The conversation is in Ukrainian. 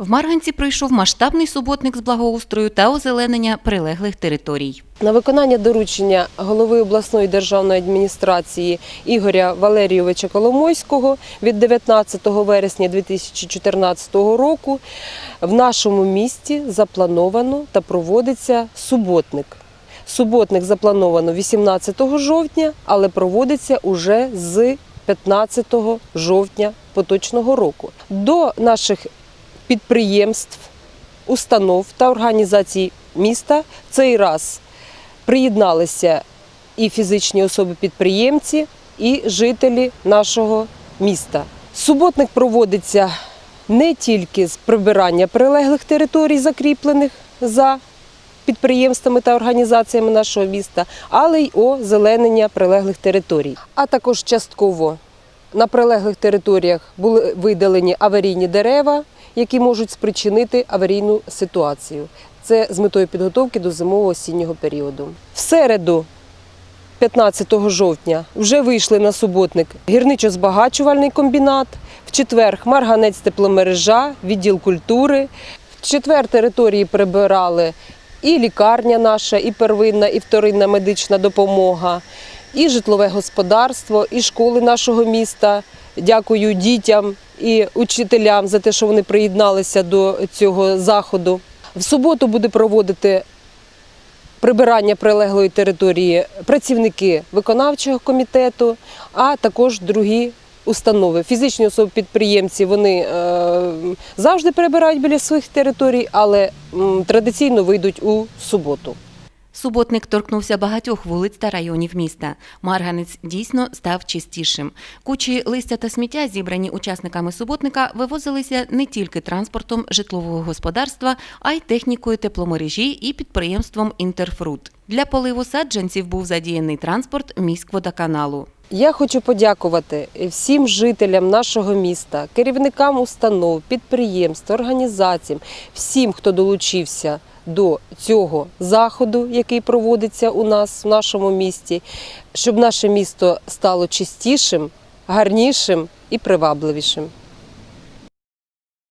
В Марганці пройшов масштабний суботник з благоустрою та озеленення прилеглих територій. На виконання доручення голови обласної державної адміністрації Ігоря Валерійовича Коломойського від 19 вересня 2014 року в нашому місті заплановано та проводиться суботник. Суботник заплановано 18 жовтня, але проводиться уже з 15 жовтня поточного року. До наших підприємств, установ та організацій міста в цей раз приєдналися і фізичні особи-підприємці, і жителі нашого міста. Суботник проводиться не тільки з прибирання прилеглих територій, закріплених за підприємствами та організаціями нашого міста, але й озеленення прилеглих територій. А також частково на прилеглих територіях були видалені аварійні дерева, які можуть спричинити аварійну ситуацію. Це з метою підготовки до зимово-осіннього періоду. В середу, 15 жовтня, вже вийшли на суботник гірничо-збагачувальний комбінат, в четвер Марганець тепломережа, відділ культури. В четвер території прибирали і лікарня наша, і первинна, і вторинна медична допомога, і житлове господарство, і школи нашого міста. Дякую дітям і учителям за те, що вони приєдналися до цього заходу. В суботу буде проводити прибирання прилеглої території працівники виконавчого комітету, а також другі установи. Фізичні особи-підприємці вони е, завжди прибирають біля своїх територій, але м, традиційно вийдуть у суботу. Суботник торкнувся багатьох вулиць та районів міста. Марганець дійсно став чистішим. Кучі листя та сміття, зібрані учасниками суботника, вивозилися не тільки транспортом житлового господарства, а й технікою тепломережі і підприємством Інтерфрут. Для поливу саджанців був задіяний транспорт міськводоканалу. Я хочу подякувати всім жителям нашого міста, керівникам установ, підприємств, організаціям, всім, хто долучився до цього заходу, який проводиться у нас в нашому місті, щоб наше місто стало чистішим, гарнішим і привабливішим.